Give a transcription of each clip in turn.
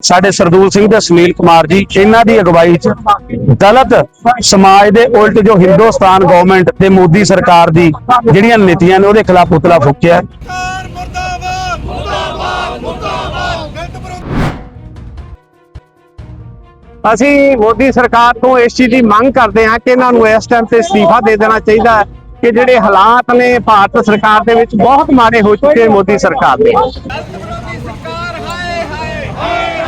ਸਾਡੇ ਸਰਦੂਲ ਸਿੰਘ ਤੇ ਸੁਨੀਲ ਕੁਮਾਰ ਜੀ, ਇਹਨਾਂ ਦੀ ਅਗਵਾਈ 'ਚ ਦਲਿਤ ਸਮਾਜ ਦੇ ਉਲਟ ਜੋ ਹਿੰਦੁਸਤਾਨ ਗਵਰਨਮੈਂਟ ਤੇ ਮੋਦੀ ਸਰਕਾਰ ਦੀ ਜਿਹੜੀਆਂ ਨੀਤੀਆਂ ਨੇ ਉਹਦੇ ਖਿਲਾਫ ਪੁਤਲਾ ਫੂਕਿਆ ਅਸੀਂ ਮੋਦੀ ਸਰਕਾਰ ਤੋਂ ਇਸ ਚੀਜ਼ ਦੀ ਮੰਗ ਕਰਦੇ ਹਾਂ ਕਿ ਇਹਨਾਂ ਨੂੰ ਇਸ ਟਾਈਮ ਤੇ ਅਸਤੀਫਾ ਦੇ ਦੇਣਾ ਚਾਹੀਦਾ ਹੈ ਕਿ ਜਿਹੜੇ ਹਾਲਾਤ ਨੇ ਭਾਰਤ ਸਰਕਾਰ ਦੇ ਵਿੱਚ ਬਹੁਤ ਮਾੜੇ ਹੋ ਚੁੱਕੇ ਮੋਦੀ ਸਰਕਾਰ ਦੇ। ਗਲਤ ਵਿਰੋਧੀ ਹਾਏ ਹਾਏ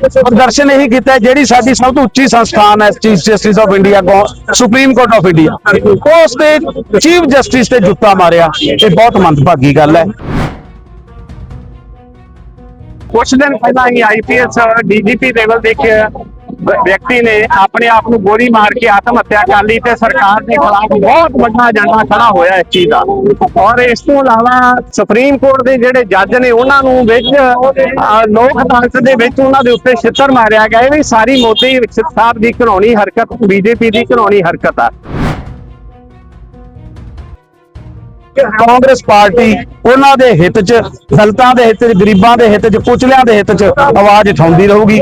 ਪ੍ਰਦਰਸ਼ਨ ਇਹੀ ਕੀਤਾ ਜਿਹੜੀ ਸਾਡੀ ਸਭ ਤੋਂ ਉੱਚੀ ਸੰਸਥਾਨ ਹੈ ਚੀਫ ਜਸਟਿਸ ਆਫ ਇੰਡੀਆ ਕੋ ਸੁਪਰੀਮ ਕੋਰਟ ਆਫ ਇੰਡੀਆ ਉਸ ਤੇ ਚੀਫ ਜਸਟਿਸ ਤੇ ਜੁੱਤਾ ਮਾਰਿਆ, ਇਹ ਬਹੁਤ ਮੰਦਭਾਗੀ ਗੱਲ ਹੈ। ਕੁਝ ਦਿਨ ਪਹਿਲਾਂ ਹੀ ਆਈਪੀਐਸ ਡੀਜੀਪੀ ਲੈਵਲ ਦੇ ਇੱਕ ਵ- ਵਿਅਕਤੀ ਨੇ ਆਪਣੇ ਆਪ ਨੂੰ ਗੋਲੀ ਮਾਰ ਕੇ ਆਤਮ ਹੱਤਿਆ ਕਰ ਲਈ ਤੇ ਸਰਕਾਰ ਦੇ ਖਿਲਾਫ ਬਹੁਤ ਵੱਡਾ ਏਜੰਡਾ ਖੜਾ ਹੋਇਆ ਇਸ ਚੀਜ਼ ਦਾ। ਔਰ ਇਸ ਤੋਂ ਇਲਾਵਾ ਸੁਪਰੀਮ ਕੋਰਟ ਦੇ ਜਿਹੜੇ ਜੱਜ ਨੇ ਉਹਨਾਂ ਨੂੰ ਵਿੱਚ ਲੋਕ ਅਦਾਲਤ ਦੇ ਵਿੱਚ ਉਹਨਾਂ ਦੇ ਉੱਤੇ ਛਿੱਤਰ ਮਾਰਿਆ ਗਿਆ। ਇਹ ਵੀ ਸਾਰੀ ਮੋਦੀ ਸਾਹਿਬ ਦੀ ਘਿਨੌਣੀ ਹਰਕਤ, ਬੀਜੇਪੀ ਦੀ ਘਿਨੌਣੀ ਹਰਕਤ ਆ। ਕਾਂਗਰਸ ਪਾਰਟੀ ਉਹਨਾਂ ਦੇ ਹਿੱਤ 'ਚ ਦਲਤਾਂ ਦੇ ਹਿੱਤ 'ਚ, ਗਰੀਬਾਂ ਦੇ ਹਿੱਤ 'ਚ ਕੁਚਲਿਆਂ ਦੇ ਹਿੱਤ 'ਚ ਆਵਾਜ਼ ਉਠਾਉਂਦੀ ਰਹੂਗੀ।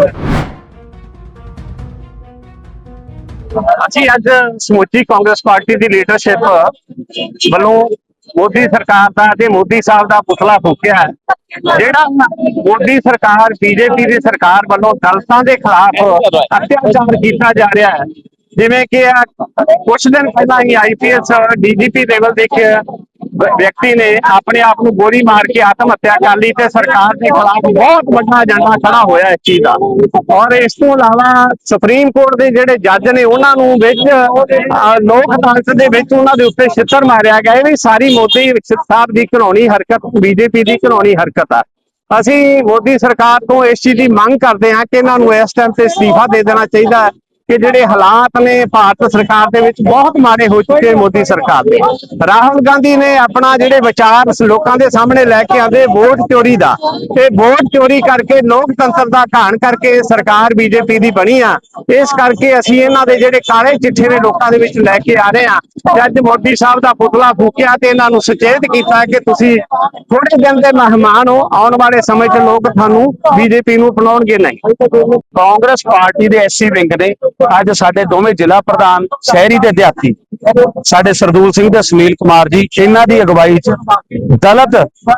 ਅਸੀਂ ਅੱਜ ਸਮੁੱਚੀ ਕਾਂਗਰਸ ਪਾਰਟੀ ਦੀ ਲੀਡਰਸ਼ਿਪ ਵੱਲੋਂ ਮੋਦੀ ਸਰਕਾਰ ਦਾ ਤੇ ਮੋਦੀ ਸਾਹਿਬ ਦਾ ਪੁਤਲਾ ਫੂਕਿਆ ਹੈ। ਜਿਹੜਾ ਮੋਦੀ ਸਰਕਾਰ, ਬੀਜੇਪੀ ਦੀ ਸਰਕਾਰ ਵੱਲੋਂ ਦਲਤਾਂ ਦੇ ਖਿਲਾਫ ਅਤਿਆਚਾਰ ਕੀਤਾ ਜਾ ਰਿਹਾ ਹੈ। ਜਿਵੇਂ ਕਿ ਕੁਝ ਦਿਨ ਪਹਿਲਾਂ ਹੀ ਆਈਪੀਐਸ ਡੀਜੀਪੀ ਲੈਵਲ ਦੇ ਇੱਕ ਵ- ਵਿਅਕਤੀ ਨੇ ਆਪਣੇ ਆਪ ਨੂੰ ਗੋਲੀ ਮਾਰ ਕੇ ਆਤਮ ਹੱਤਿਆ ਕਰ ਲਈ ਤੇ ਸਰਕਾਰ ਦੇ ਖਿਲਾਫ ਬਹੁਤ ਵੱਡਾ ਏਜੰਡਾ ਖੜਾ ਹੋਇਆ ਇਸ ਚੀਜ਼ ਦਾ। ਔਰ ਇਸ ਤੋਂ ਇਲਾਵਾ ਸੁਪਰੀਮ ਕੋਰਟ ਦੇ ਜਿਹੜੇ ਜੱਜ ਨੇ ਉਹਨਾਂ ਨੂੰ ਵਿੱਚ ਲੋਕ ਅਦਾਲਤ ਦੇ ਵਿੱਚ ਉਹਨਾਂ ਦੇ ਉੱਤੇ ਛਿੱਤਰ ਮਾਰਿਆ ਗਿਆ। ਇਹ ਵੀ ਸਾਰੀ ਮੋਦੀ ਸਾਹਿਬ ਦੀ ਘਿਨੌਣੀ ਹਰਕਤ, ਬੀਜੇਪੀ ਦੀ ਘਿਨੌਣੀ ਹਰਕਤ ਆ। ਅਸੀਂ ਮੋਦੀ ਸਰਕਾਰ ਤੋਂ ਇਸ ਚੀਜ਼ ਦੀ ਮੰਗ ਕਰਦੇ ਹਾਂ ਕਿ ਇਹਨਾਂ ਨੂੰ ਇਸ ਟਾਈਮ ਤੇ ਅਸਤੀਫਾ ਦੇ ਦੇਣਾ ਚਾਹੀਦਾ ਕਿ ਜਿਹੜੇ ਹਾਲਾਤ ਨੇ ਭਾਰਤ ਸਰਕਾਰ ਦੇ ਵਿੱਚ ਬਹੁਤ ਮਾੜੇ ਹੋ ਚੁੱਕੇ ਮੋਦੀ ਸਰਕਾਰ ਦੇ। ਰਾਹੁਲ ਗਾਂਧੀ ਨੇ ਆਪਣਾ ਜਿਹੜੇ ਵਿਚਾਰ ਲੋਕਾਂ ਦੇ ਸਾਹਮਣੇ ਲੈ ਕੇ ਆਂਦੇ ਵੋਟ ਚੋਰੀ ਦਾ। ਤੇ ਵੋਟ ਚੋਰੀ ਕਰਕੇ ਲੋਕਤੰਤਰ ਦਾ ਘਾਣ ਕਰਕੇ ਸਰਕਾਰ ਬੀਜੇਪੀ ਦੀ ਬਣੀ ਆ। ਇਸ ਕਰਕੇ ਅਸੀਂ ਇਹਨਾਂ ਦੇ ਜਿਹੜੇ ਕਾਲੇ ਚਿੱਠੇ ਨੇ ਲੋਕਾਂ ਦੇ ਵਿੱਚ ਲੈ ਕੇ ਆ ਰਹੇ ਆ। ਤੇ ਅੱਜ ਮੋਦੀ ਸਾਹਿਬ ਦਾ ਪੁਤਲਾ ਫੂਕਿਆ ਤੇ ਇਹਨਾਂ ਨੂੰ ਸੁਚੇਤ ਕੀਤਾ ਕਿ ਤੁਸੀਂ ਥੋੜੇ ਦਿਨ ਦੇ ਮਹਿਮਾਨ ਹੋ, ਆਉਣ ਵਾਲੇ ਸਮੇਂ 'ਚ ਲੋਕ ਤੁਹਾਨੂੰ ਬੀਜੇਪੀ ਨੂੰ ਅਪਣਾਉਣਗੇ ਨਹੀਂ। ਕਾਂਗਰਸ ਪਾਰਟੀ ਦੇ ਐਸਸੀ ਵਿੰਗ ਨੇ ਅੱਜ ਸਾਡੇ ਦੋਵੇਂ ਜ਼ਿਲ੍ਹਾ ਪ੍ਰਧਾਨ ਸ਼ਹਿਰੀ ਤੇ ਦਿਹਾਤੀ। ਸਾਡੇ ਸਰਦੂਲ ਸਿੰਘ ਤੇ ਸੁਨੀਲ ਕੁਮਾਰ ਜੀ, ਇਹਨਾਂ ਦੀ ਅਗਵਾਈ 'ਚ ਦਲਿਤ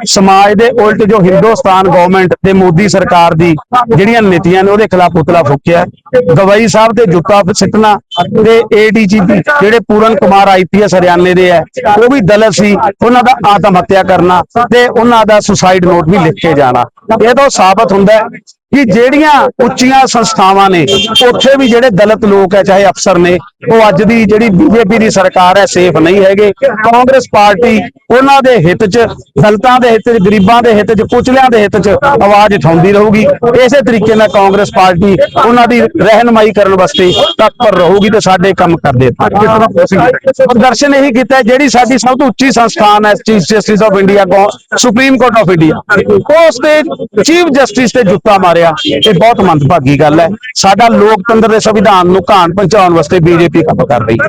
ਸਮਾਜ ਦੇ ਉਲਟ ਜੋ ਹਿੰਦੁਸਤਾਨ ਗਵਰਨਮੈਂਟ ਤੇ ਮੋਦੀ ਸਰਕਾਰ ਦੀ ਜਿਹੜੀਆਂ ਨੀਤੀਆਂ ਨੇ ਉਹਦੇ ਖਿਲਾਫ ਪੁਤਲਾ ਫੂਕਿਆ। ਗਵਾਈ ਸਾਹਿਬ ਤੇ ਜੁੱਤਾ ਸਿੱਟਣਾ ਤੇ ਏਡੀਜੀਪੀ ਜਿਹੜੇ ਪੂਰਨ ਕੁਮਾਰ ਆਈਪੀਐਸ ਹਰਿਆਣੇ ਦੇ ਹੈ ਉਹ ਵੀ ਦਲਿਤ ਸੀ ਉਹਨਾਂ ਦਾ ਆਤਮ ਹੱਤਿਆ ਕਰਨਾ ਤੇ ਉਹਨਾਂ ਦਾ ਸੁਸਾਈਡ ਨੋਟ ਵੀ ਲਿਖ ਕੇ ਜਾਣਾ। ਇਹ ਤੋਂ ਸਾਬਤ ਹੁੰਦਾ ਕਿ ਜਿਹੜੀਆਂ ਉੱਚੀਆਂ ਸੰਸਥਾਵਾਂ ਨੇ ਉੱਥੇ ਵੀ ਜਿਹੜੇ ਦਲਿਤ ਲੋਕ ਹੈ ਚਾਹੇ ਅਫਸਰ ਨੇ ਉਹ ਅੱਜ ਦੀ ਜਿਹੜੀ ਬੀਜੇਪੀ ਦੀ ਸਰਕਾਰ ਹੈ ਸੇਫ ਨਹੀਂ ਹੈਗੇ। ਕਾਂਗਰਸ ਪਾਰਟੀ ਉਹਨਾਂ ਦੇ ਹਿੱਤ 'ਚ ਦਲਿਤਾਂ ਦੇ ਹਿੱਤ 'ਚ ਗਰੀਬਾਂ ਦੇ ਹਿੱਤ 'ਚ ਕੁਚਲਿਆਂ ਦੇ ਹਿੱਤ 'ਚ ਆਵਾਜ਼ ਉਠਾਉਂਦੀ ਰਹੂਗੀ। ਇਸੇ ਤਰੀਕੇ ਨਾਲ ਕਾਂਗਰਸ ਪਾਰਟੀ ਉਹਨਾਂ ਦੀ ਰਹਿਨਮਾਈ ਕਰਨ ਵਾਸਤੇ ਤਤਪਰ ਰਹੂਗੀ। ਤੇ ਸਾਡੇ ਕੰਮ ਕਰਦੇ ਪ੍ਰਦਰਸ਼ਨ ਇਹੀ ਕੀਤਾ ਜਿਹੜੀ ਸਾਡੀ ਸਭ ਤੋਂ ਉੱਚੀ ਸੰਸਥਾਨ ਹੈ ਚੀਫ ਜਸਟਿਸ ਆਫ ਇੰਡੀਆ ਕੋ ਸੁਪਰੀਮ ਕੋਰਟ ਆਫ ਇੰਡੀਆ ਉਸ ਤੇ ਚੀਫ ਜਸਟਿਸ ਤੇ ਜੁੱਤਾ ਮਾਰਿਆ। ਇਹ ਬਹੁਤ ਮੰਦਭਾਗੀ ਗੱਲ ਹੈ। ਸਾਡਾ ਲੋਕਤੰਤਰ ਦੇ ਸੰਵਿਧਾਨ ਨੂੰ ਘਾਣ ਪਹੁੰਚਾਉਣ ਵਾਸਤੇ ਬੀਜੇਪੀ ਕੰਮ ਕਰ ਰਹੀ ਹੈ।